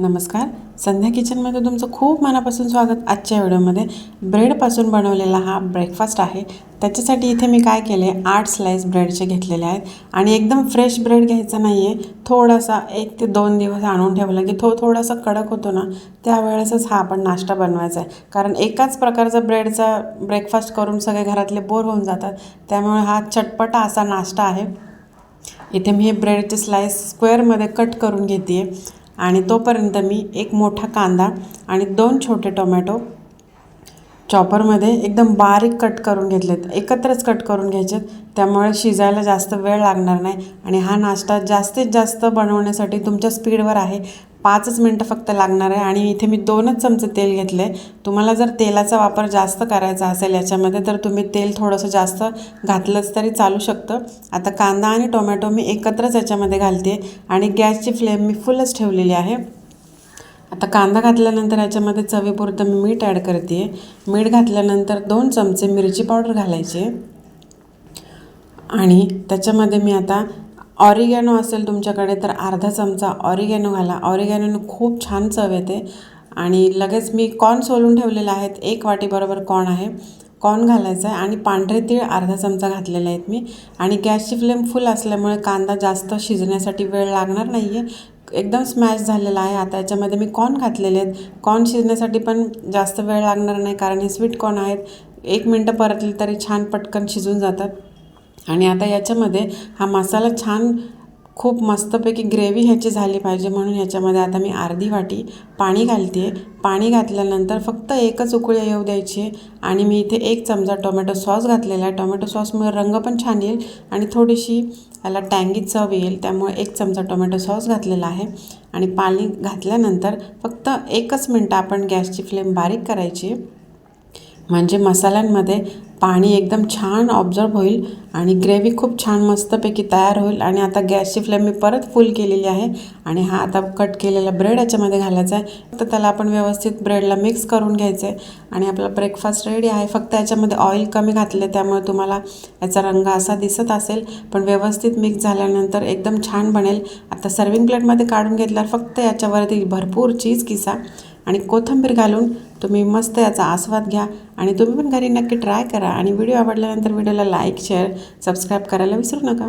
नमस्कार. संध्या किचनमध्ये तुमचं खूप मनापासून स्वागत. आजच्या व्हिडिओमध्ये ब्रेडपासून बनवलेला हा ब्रेकफास्ट आहे. त्याच्यासाठी इथे मी काय केले आठ स्लाईस ब्रेडचे घेतलेले आहेत. आणि एकदम फ्रेश ब्रेड घ्यायचा नाही आहे थोडासा एक ते दोन दिवस आणून ठेवला की थो थोडासा कडक होतो ना त्यावेळेसच हा आपण नाश्ता बनवायचा आहे. कारण एकाच प्रकारचा ब्रेडचा ब्रेकफास्ट करून सगळे घरातले बोर होऊन जातात. त्यामुळे हा चटपटा असा नाश्ता आहे. इथे मी हे ब्रेडचे स्लाईस स्क्वेअरमध्ये कट करून घेते आहे आणि तोपर्यंत मी एक मोठा कांदा आणि दोन छोटे टोमॅटो चॉपरमध्ये एकदम बारीक कट करून घेतलेत. एकत्रच कट करून घ्यायचे त्यामुळे शिजायला जास्त वेळ लागणार नाही. आणि हा नाश्ता जास्तीत जास्त बनवण्यासाठी तुमच्या स्पीडवर आहे. पाचच मिनटं फक्त लागणार आहे. आणि इथे मी दोनच चमचे तेल घेतले तुम्हाला जर तेलाचा वापर जास्त करायचा असेल याच्यामध्ये तर तुम्ही तेल थोडंसं जास्त घातलंच तरी चालू शकतं. आता कांदा आणि टोमॅटो मी एकत्रच याच्यामध्ये घालते आणि गॅसची फ्लेम मी फुलच ठेवलेली आहे. आता कांदा घातल्यानंतर याच्यामध्ये चवीपुरतं मी मीठ ॲड करते. मीठ घातल्यानंतर दोन चमचे मिरची पावडर घालायचे. आणि त्याच्यामध्ये मी आता ऑरिगॅनो असेल तुमच्याकडे तर अर्धा चमचा ऑरिगॅनो घाला. ऑरिगॅनोनं खूप छान चव येते. आणि लगेच मी कॉर्न सोलून ठेवलेले आहेत. एक वाटीबरोबर कॉर्न आहे. कॉर्न घालायचा आहे आणि पांढरे तीळ अर्धा चमचा घातलेले आहेत मी. आणि गॅसची फ्लेम फुल असल्यामुळे कांदा जास्त शिजण्यासाठी वेळ लागणार नाही आहे एकदम स्मॅश झालेला आहे. आता याच्यामध्ये मी कॉर्न घातलेले आहेत. कॉर्न शिजण्यासाठी पण जास्त वेळ लागणार नाही कारण हे स्वीट कॉर्न आहेत. एक मिनटं परतले तरी छान पटकन शिजून जातात. आणि आता याच्यामध्ये हा मसाला छान खूप मस्तपैकी ग्रेव्ही ह्याची झाली पाहिजे म्हणून ह्याच्यामध्ये आता मी अर्धी वाटी पाणी घालते आहे पाणी घातल्यानंतर फक्त एकच उकळी येऊ द्यायची आहे आणि मी इथे एक चमचा टोमॅटो सॉस घातलेला आहे. टोमॅटो सॉसमुळे रंग पण छान येईल आणि थोडीशी याला टँगी चव येईल त्यामुळे एक चमचा टोमॅटो सॉस घातलेला आहे. आणि पाणी घातल्यानंतर फक्त एकच मिनटं आपण गॅसची फ्लेम बारीक करायची. म्हणजे मसाल्यांमध्ये पाणी एकदम छान ऑब्झर्व होईल आणि ग्रेव्ही खूप छान मस्तपैकी तयार होईल. आणि आता गॅसची फ्लेम मी परत फुल केलेली आहे. आणि हा आता कट केलेला ब्रेड याच्यामध्ये घालायचा आहे. तर त्याला आपण व्यवस्थित ब्रेडला मिक्स करून घ्यायचं आहे. आणि आपला ब्रेकफास्ट रेडी आहे. फक्त याच्यामध्ये ऑइल कमी घातले त्यामुळे तुम्हाला याचा रंग असा दिसत असेल. पण व्यवस्थित मिक्स झाल्यानंतर एकदम छान बनेल. आता सर्विंग प्लेटमध्ये काढून घेतल्यावर फक्त याच्यावरती भरपूर चीज किसा. आणि कोथिंबीर घालून तुम्ही मस्त याचा आस्वाद घ्या आणि तुम्ही पण घरी नक्की ट्राय करा. आणि व्हिडिओ आवडल्यानंतर व्हिडिओला लाईक शेअर सबस्क्राईब करायला विसरू नका.